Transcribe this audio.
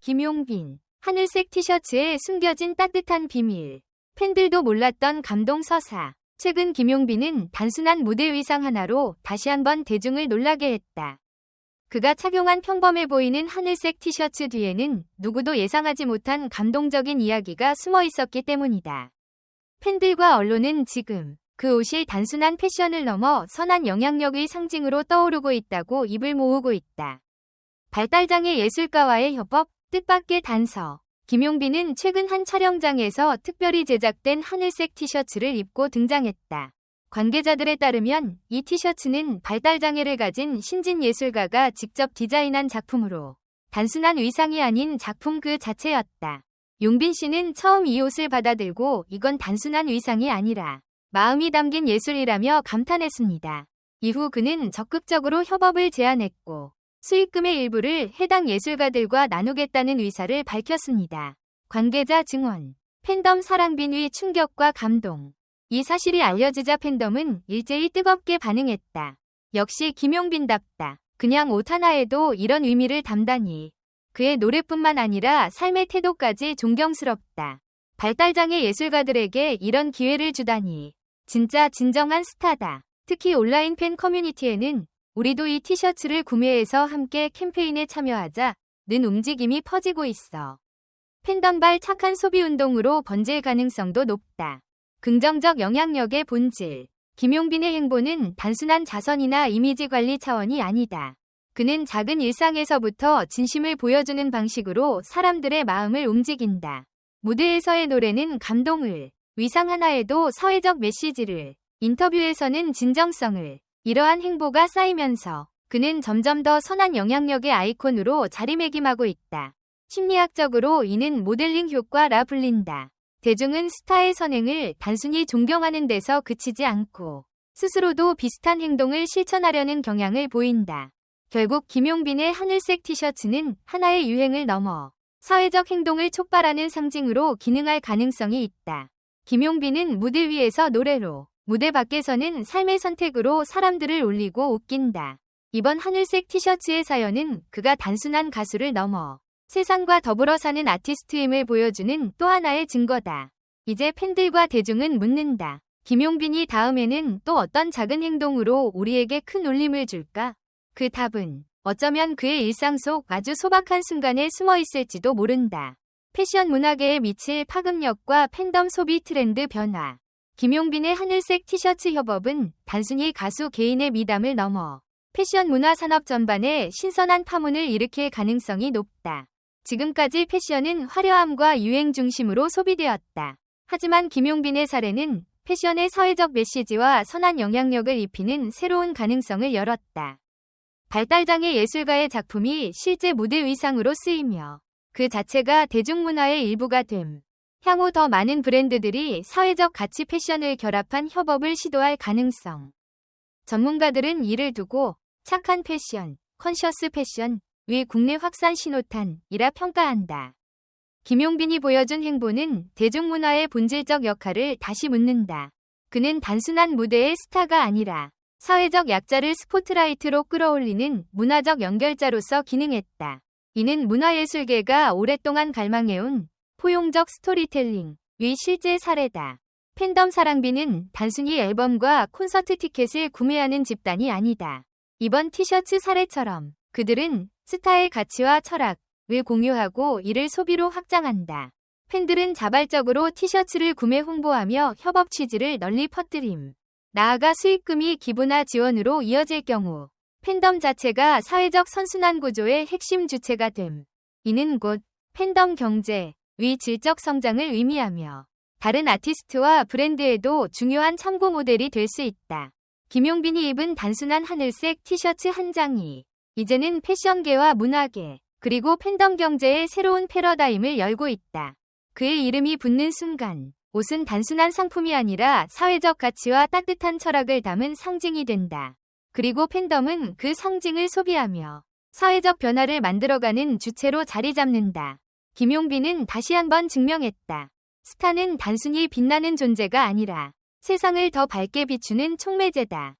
김용빈, 하늘색 티셔츠에 숨겨진 따뜻한 비밀. 팬들도 몰랐던 감동 서사. 최근 김용빈은 단순한 무대 의상 하나로 다시 한번 대중을 놀라게 했다. 그가 착용한 평범해 보이는 하늘색 티셔츠 뒤에는 누구도 예상하지 못한 감동적인 이야기가 숨어 있었기 때문이다. 팬들과 언론은 지금 그 옷이 단순한 패션을 넘어 선한 영향력의 상징으로 떠오르고 있다고 입을 모으고 있다. 발달장애 예술가와의 협업, 뜻밖의 단서. 김용빈은 최근 한 촬영장에서 특별히 제작된 하늘색 티셔츠를 입고 등장했다. 관계자들에 따르면 이 티셔츠는 발달장애를 가진 신진 예술가가 직접 디자인한 작품으로 단순한 의상이 아닌 작품 그 자체였다. 용빈 씨는 처음 이 옷을 받아들고 이건 단순한 의상이 아니라 마음이 담긴 예술이라며 감탄했습니다. 이후 그는 적극적으로 협업을 제안했고 수익금의 일부를 해당 예술가들과 나누겠다는 의사를 밝혔습니다. 관계자 증언, 팬덤 사랑빈의 충격과 감동. 이 사실이 알려지자 팬덤은 일제히 뜨겁게 반응했다. 역시 김용빈답다. 그냥 옷 하나에도 이런 의미를 담다니. 그의 노래뿐만 아니라 삶의 태도까지 존경스럽다. 발달장애 예술가들에게 이런 기회를 주다니. 진짜 진정한 스타다. 특히 온라인 팬 커뮤니티에는 우리도 이 티셔츠를 구매해서 함께 캠페인에 참여하자 는 움직임이 퍼지고 있어. 팬덤발 착한 소비 운동으로 번질 가능성도 높다. 긍정적 영향력의 본질. 김용빈의 행보는 단순한 자선이나 이미지 관리 차원이 아니다. 그는 작은 일상에서부터 진심을 보여주는 방식으로 사람들의 마음을 움직인다. 무대에서의 노래는 감동을, 위상 하나에도 사회적 메시지를, 인터뷰에서는 진정성을, 이러한 행보가 쌓이면서 그는 점점 더 선한 영향력의 아이콘으로 자리매김하고 있다. 심리학적으로 이는 모델링 효과라 불린다. 대중은 스타의 선행을 단순히 존경하는 데서 그치지 않고 스스로도 비슷한 행동을 실천하려는 경향을 보인다. 결국 김용빈의 하늘색 티셔츠는 하나의 유행을 넘어 사회적 행동을 촉발하는 상징으로 기능할 가능성이 있다. 김용빈은 무대 위에서 노래로, 무대 밖에서는 삶의 선택으로 사람들을 울리고 웃긴다. 이번 하늘색 티셔츠의 사연은 그가 단순한 가수를 넘어 세상과 더불어 사는 아티스트임을 보여주는 또 하나의 증거다. 이제 팬들과 대중은 묻는다. 김용빈이 다음에는 또 어떤 작은 행동으로 우리에게 큰 울림을 줄까? 그 답은 어쩌면 그의 일상 속 아주 소박한 순간에 숨어 있을지도 모른다. 패션 문화계에 미칠 파급력과 팬덤 소비 트렌드 변화. 김용빈의 하늘색 티셔츠 협업은 단순히 가수 개인의 미담을 넘어 패션 문화 산업 전반에 신선한 파문을 일으킬 가능성이 높다. 지금까지 패션은 화려함과 유행 중심으로 소비되었다. 하지만 김용빈의 사례는 패션의 사회적 메시지와 선한 영향력을 입히는 새로운 가능성을 열었다. 발달장애 예술가의 작품이 실제 무대 의상으로 쓰이며 그 자체가 대중문화의 일부가 됨. 향후 더 많은 브랜드들이 사회적 가치 패션을 결합한 협업을 시도할 가능성. 전문가들은 이를 두고 착한 패션, 컨셔스 패션, 위 국내 확산 신호탄이라 평가한다. 김용빈이 보여준 행보는 대중문화의 본질적 역할을 다시 묻는다. 그는 단순한 무대의 스타가 아니라 사회적 약자를 스포트라이트로 끌어올리는 문화적 연결자로서 기능했다. 이는 문화예술계가 오랫동안 갈망해온 포용적 스토리텔링, 위 실제 사례다. 팬덤 사랑비는 단순히 앨범과 콘서트 티켓을 구매하는 집단이 아니다. 이번 티셔츠 사례처럼 그들은 스타의 가치와 철학을 공유하고 이를 소비로 확장한다. 팬들은 자발적으로 티셔츠를 구매 홍보하며 협업 취지를 널리 퍼뜨림. 나아가 수익금이 기부나 지원으로 이어질 경우 팬덤 자체가 사회적 선순환 구조의 핵심 주체가 됨. 이는 곧 팬덤 경제, 위 질적 성장을 의미하며 다른 아티스트와 브랜드에도 중요한 참고 모델이 될 수 있다. 김용빈이 입은 단순한 하늘색 티셔츠 한 장이 이제는 패션계와 문화계, 그리고 팬덤 경제의 새로운 패러다임을 열고 있다. 그의 이름이 붙는 순간, 옷은 단순한 상품이 아니라 사회적 가치와 따뜻한 철학을 담은 상징이 된다. 그리고 팬덤은 그 상징을 소비하며 사회적 변화를 만들어가는 주체로 자리 잡는다. 김용빈은 다시 한번 증명했다. 스타는 단순히 빛나는 존재가 아니라 세상을 더 밝게 비추는 촉매제다.